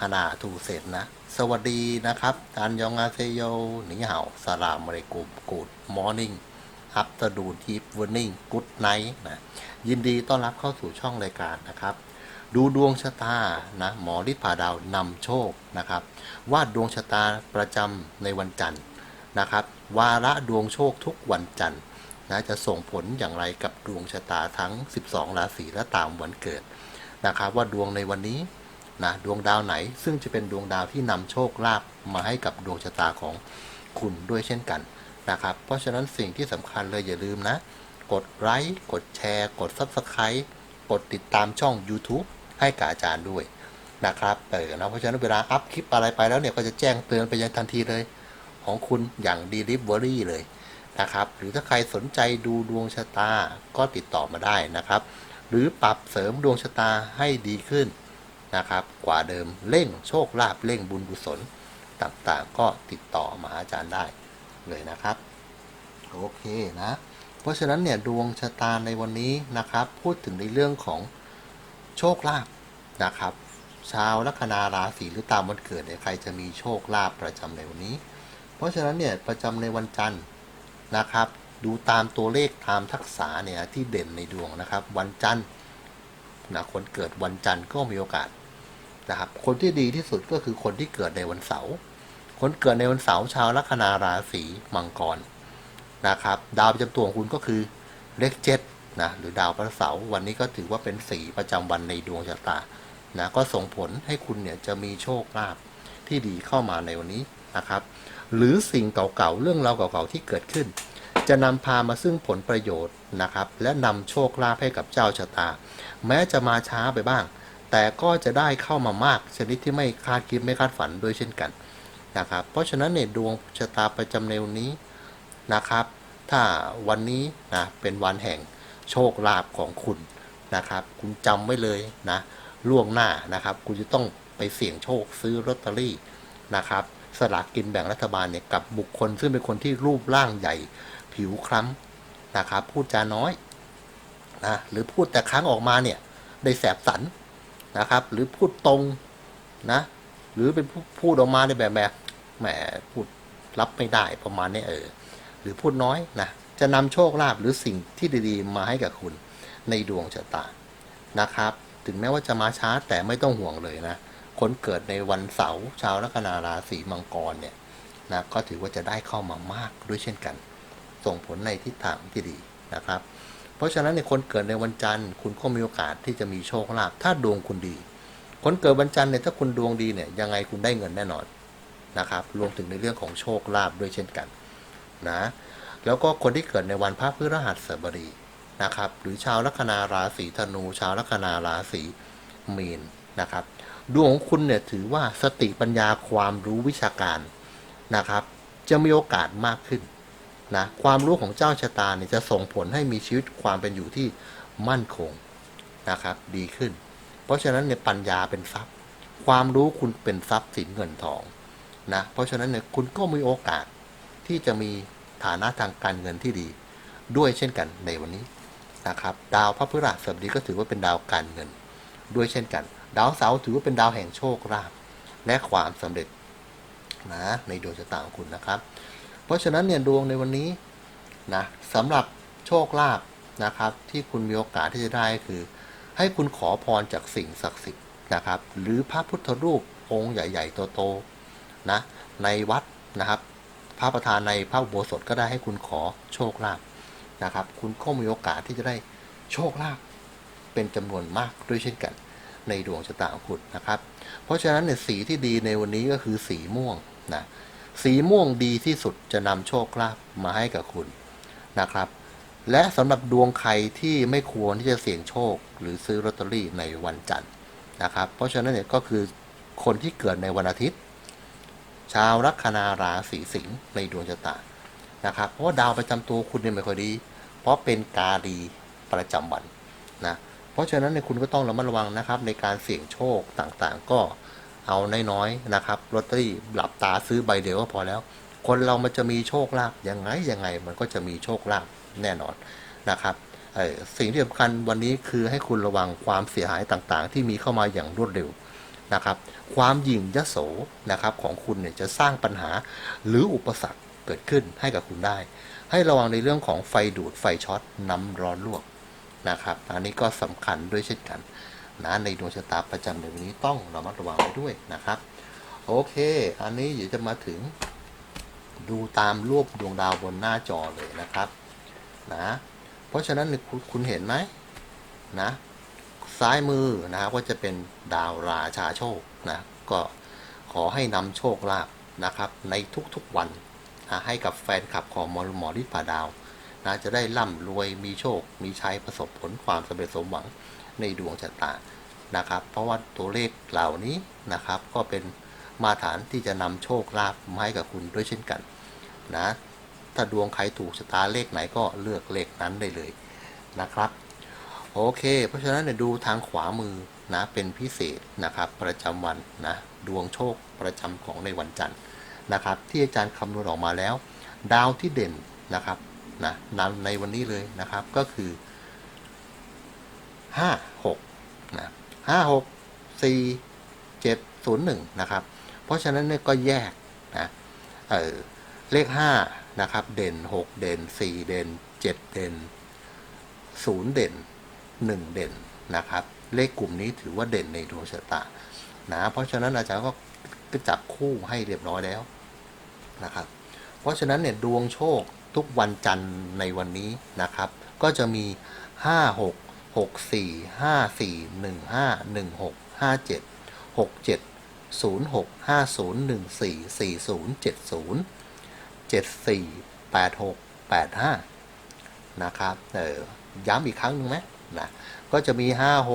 ฮานาทูเซนนะ สวัสดีนะครับอันยองอาเซโยหนิเห่าสลามอะลัยกุมกูดมอร์นิ่งอัปตดูทีฟเวอร์นิ่งกูดไนท์นะ ยินดีต้อนรับเข้าสู่ช่องรายการนะครับ ดูดวงชะตานะหมอฤทธาดาวนำโชคนะครับ วาดดวงชะตาประจำในวันจันทร์นะครับ วาระดวงโชคทุกวันจันทร์นะจะส่งผลอย่างไรกับดวงชะตาทั้ง 12 ราศีและตามวันเกิดนะครับ ว่าดวงในวันนี้ นะดวงดาวไหน ซึ่งจะเป็นดวงดาวที่นำโชคลาภมาให้กับดวงชะตาของคุณด้วยเช่นกันนะครับ เพราะฉะนั้นสิ่งที่สำคัญเลยอย่าลืมนะ กดไลค์กดแชร์ กด Subscribe กดติดตามช่อง YouTube ให้กับอาจารย์ด้วยนะครับเออนะเพราะฉะนั้นเวลาอัพคลิปอะไรไปแล้วเนี่ยก็จะแจ้งเตือนไปยังทันทีเลย ของคุณอย่าง Delivery เลยนะครับหรือถ้าใครสนใจดูดวงชะตาก็ติดต่อมาได้นะครับ หรือปรับเสริมดวงชะตาให้ดีขึ้น นะครับ กว่าเดิมเร่งโชคลาภเร่งบุญกุศลต่างๆ ก็ติดต่อมาอาจารย์ได้เลยนะครับ โอเคนะ เพราะฉะนั้นเนี่ยดวงชะตาในวันนี้นะครับ พูดถึงในเรื่องของโชคลาภนะครับ ชาวลัคนาราศีหรือตามวันเกิดเนี่ยใครจะมีโชคลาภประจำในวันนี้ เพราะฉะนั้นเนี่ยประจำในวันจันทร์นะครับ ดูตามตัวเลขตามทักษะเนี่ยที่เด่นในดวงนะครับ วันจันทร์นะคนเกิดวันจันทร์ก็มีโอกาส นะครับ คนที่ดีที่สุดก็คือคนที่เกิดในวันเสาร์ คนเกิดในวันเสาร์ชาวลัคนาราศีมังกรนะครับ ดาวประจำตัวของคุณก็คือเลขเจ็ดนะหรือดาวพระเสาร์วันนี้ก็ถือว่าเป็นสีประจำวันในดวงชะตานะก็ส่งผลให้คุณเนี่ยจะมีโชคลาภที่ดีเข้ามาในวันนี้นะครับ หรือสิ่งเก่าๆเรื่องราวเก่าๆที่เกิดขึ้น จะนำพามาซึ่งผลประโยชน์นะครับ และนำโชคลาภให้กับเจ้าชะตา แม้จะมาช้าไปบ้าง แต่ก็จะได้เข้ามามากชนิดที่ไม่คาดคิดไม่คาดฝันด้วยเช่นกันนะครับ เพราะฉะนั้นเนี่ยดวงชะตาประจำในวันนี้นะครับ ถ้าวันนี้นะเป็นวันแห่งโชคลาภของคุณนะครับ คุณจำไว้เลยนะล่วงหน้านะครับ คุณจะต้องไปเสี่ยงโชคซื้อลอตเตอรี่นะครับ สลากกินแบ่งรัฐบาลเนี่ยกับบุคคล ซึ่งเป็นคนที่รูปร่างใหญ่ผิวคล้ำนะครับ พูดจาน้อยนะหรือพูดแต่ครั้งออกมาเนี่ยได้แสบสัน นะครับ หรือพูดตรงนะ หรือเป็นผู้พูดออกมาในแบบแบบแหมพูดรับไม่ได้ประมาณนี้เออ หรือพูดน้อยนะจะนำโชคลาภหรือสิ่งที่ดีๆ มาให้กับคุณในดวงชะตานะครับ ถึงแม้ว่าจะมาช้าแต่ไม่ต้องห่วงเลยนะคนเกิดในวันเสาร์ชาวลัคนาราศีมังกรเนี่ยนะก็ถือว่าจะได้เข้ามามากด้วยเช่นกัน ส่งผลในทิศทางที่ดีนะครับ เพราะฉะนั้นในคนเกิดในวันจันทร์คุณก็มีโอกาสที่จะมีโชคลาภถ้าดวงคุณดี คนเกิดวันจันทร์เนี่ยถ้าคุณดวงดีเนี่ยยังไงคุณได้เงินแน่นอนนะครับรวมถึงในเรื่องของโชคลาภด้วยเช่นกันนะแล้วก็คนที่เกิดในวันพระพฤหัสบดีนะครับ หรือชาวลัคนาราศีธนู ชาวลัคนาราศีมีนนะครับดวงของคุณเนี่ยถือว่าสติปัญญาความรู้วิชาการนะครับ จะมีโอกาสมากขึ้น นะความรู้ของเจ้าชะตาเนี่ยจะส่งผลให้มีชีวิตความเป็นอยู่ที่มั่นคงนะครับดีขึ้น เพราะฉะนั้นเนี่ยปัญญาเป็นทรัพย์ ความรู้คุณเป็นทรัพย์สินเงินทองนะเพราะฉะนั้นเนี่ยคุณก็มีโอกาสที่จะมีฐานะทางการเงินที่ดี ด้วยเช่นกันในวันนี้นะครับดาวพระพฤหัสบดีก็ถือว่าเป็นดาวการเงิน ด้วยเช่นกัน ดาวเสาร์ถือว่าเป็นดาวแห่งโชคลาภและความสำเร็จนะในดวงชะตาของคุณนะครับ เพราะฉะนั้นเนี่ยดวงในวันนี้นะสำหรับโชคลาภนะครับ ที่คุณมีโอกาสที่จะได้คือ ให้คุณขอพรจากสิ่งศักดิ์สิทธิ์นะครับ หรือพระพุทธรูปองค์ใหญ่ ๆ โตๆนะในวัดนะครับ พระประธานในพระอุโบสถก็ได้ให้คุณขอโชคลาภนะครับ คุณก็มีโอกาสที่จะได้โชคลาภเป็นจำนวนมากด้วยเช่นกัน ในดวงชะตาของคุณนะครับ เพราะฉะนั้นเนี่ยสีที่ดีในวันนี้ก็คือสีม่วงนะ สีม่วงดีที่สุดจะนำโชคลาภมาให้กับคุณนะครับ และสำหรับดวงใครที่ไม่ควรที่จะเสี่ยงโชค หรือซื้อลอตเตอรี่ในวันจันทร์นะครับ เพราะฉะนั้นเนี่ยก็คือคนที่เกิดในวันอาทิตย์ ชาวลัคนาราศีสิงห์ในดวงชะตานะครับ เพราะว่าดาวประจำตัวคุณเนี่ยไม่ค่อยดี เพราะเป็นกาลีประจำวันนะเพราะฉะนั้นเนี่ยคุณก็ต้องระมัดระวังนะครับในการเสี่ยงโชคต่างๆ ก็ เอาน้อยๆนะครับลอตเตอรี่หลับตาซื้อใบเดียวก็พอแล้ว คนเรามันจะมีโชคลาภยังไงยังไงมันก็จะมีโชคลาภแน่นอนนะครับสิ่งที่สำคัญวันนี้คือให้คุณระวังความเสียหายต่างๆ ที่มีเข้ามาอย่างรวดเร็วนะครับความหยิ่งยโสนะครับของคุณเนี่ยจะสร้างปัญหาหรืออุปสรรคเกิดขึ้นให้กับคุณได้ ให้ระวังในเรื่องของไฟดูดไฟช็อตน้ำร้อนลวกนะครับ อันนี้ก็สำคัญด้วยเช่นกัน นะในดวงชะตาประจำเดือนนี้ต้องระมัดระวังไว้ด้วยนะครับ โอเค อันนี้เดี๋ยวจะมาถึง ดูตามรูปดวงดาวบนหน้าจอเลยนะครับนะเพราะฉะนั้นคุณเห็นไหมนะซ้ายมือนะครับก็จะเป็นดาวราชาโชคนะก็ขอให้นำโชคลาภนะครับ ในทุกๆวันนะให้กับแฟนคลับของหมอหมอฤทธิ์ป่าดาวนะจะได้ร่ำรวยมีโชค มีชัยประสบผลความสำเร็จสมหวัง ในดวงชะตานะครับ เพราะว่าตัวเลขเหล่านี้นะครับ ก็เป็นมาตรฐานที่จะนำโชคลาภมาให้กับคุณด้วยเช่นกันนะถ้าดวงใครถูกชะตาเลขไหนก็เลือกเลขนั้นได้เลยนะครับโอเค เพราะฉะนั้นเนี่ยดูทางขวามือนะเป็นพิเศษนะครับประจำวันนะดวงโชคประจำของในวันจันทร์นะครับ ที่อาจารย์คำนวณออกมาแล้ว ดาวที่เด่นนะครับนะนำในวันนี้เลยนะครับก็คือ 5 6นะ5 6 4 7 0 1นย์หนึ่งนะครับ เพราะฉะนั้นเนี่ยก็แยกนะเออเลข5นะครับ เด่น6เด่น4เด่น7เด่น0เด่น1เด่นนะครับ เลขกลุ่มนี้ถือว่าเด่นในดวงชะตานะเพราะฉะนั้นอาจารย์ก็ก็จับคู่ให้เรียบร้อยแล้วนะครับ เพราะฉะนั้นเนี่ยดวงโชคทุกวันจันทร์ในวันนี้นะครับ ก็จะมี 5 6 6 4 5 4 1 5 1 6 5 7 6 7 0 6 5 0 1 4 4 0 7 0 7 4 8 6 8 5 นะครับ เออ ย้ำอีกครั้งหนึ่งไหมนะ ก็จะมี 5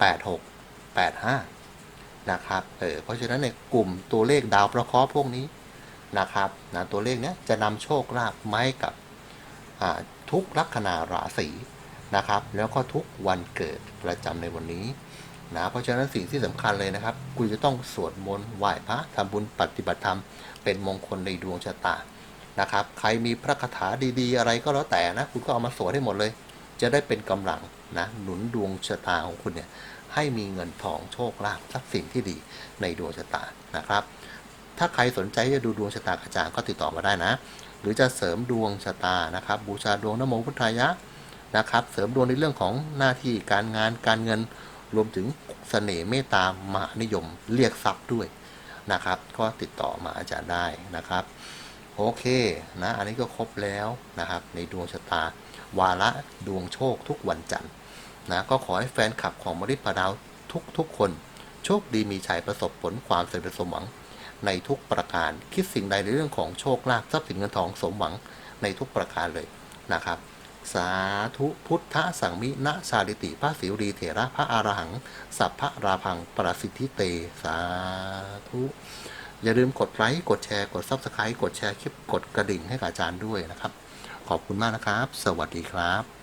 8 6 8 5 นะครับ เออ เพราะฉะนั้นในกลุ่มตัวเลขดาวประเคราะห์พวกนี้นะครับนะตัวเลขเนี้ยจะนำโชคลาภมาให้กับทุกลัคนาราศีนะครับ แล้วก็ทุกวันเกิดประจำในวันนี้นะเพราะฉะนั้นสิ่งที่สำคัญเลยนะครับ คุณจะต้องสวดมนต์ไหว้พระทำบุญปฏิบัติธรรม เป็นมงคลในดวงชะตานะครับ ใครมีพระคาถาดีๆ อะไรก็แล้วแต่นะ คุณก็เอามาสวดให้หมดเลย จะได้เป็นกำลังนะหนุนดวงชะตาของคุณเนี่ยให้มีเงินทองโชคลาภทรัพย์สินที่ดีในดวงชะตานะครับ ถ้าใครสนใจจะดูดวงชะตากระจางก็ติดต่อมาได้นะ หรือจะเสริมดวงชะตานะครับ บูชาดวงนโมพุทธายะนะครับ เสริมดวงในเรื่องของหน้าที่การงานการเงินรวมถึงเสน่ห์เมตตามหานิยมเรียกทรัพย์ด้วยนะครับ ก็ติดต่อมาอาจารย์ได้นะครับ โอเคนะอันนี้ก็ครบแล้วนะครับ ในดวงชะตา วาระดวงโชคทุกวันจันทร์นะก็ขอให้แฟนคลับของมริปดาวทุกทุกๆคน โชคดีมีชัยประสบผลความสำเร็จสมหวัง ในทุกประการคิดสิ่งใดในเรื่องของโชคลาภทรัพย์สินเงินทองสมหวังในทุกประการเลยนะครับสาธุพุทธสังมินะชาลิติพระสิวรีเถระพระอารหัง สัพพะราพังประสิทธิเต สาธุ อย่าลืมกดไลค์กดแชร์กด Subscribe กดแชร์คลิปกดกระดิ่งให้กับอาจารย์ด้วยนะครับ ขอบคุณมากนะครับ สวัสดีครับ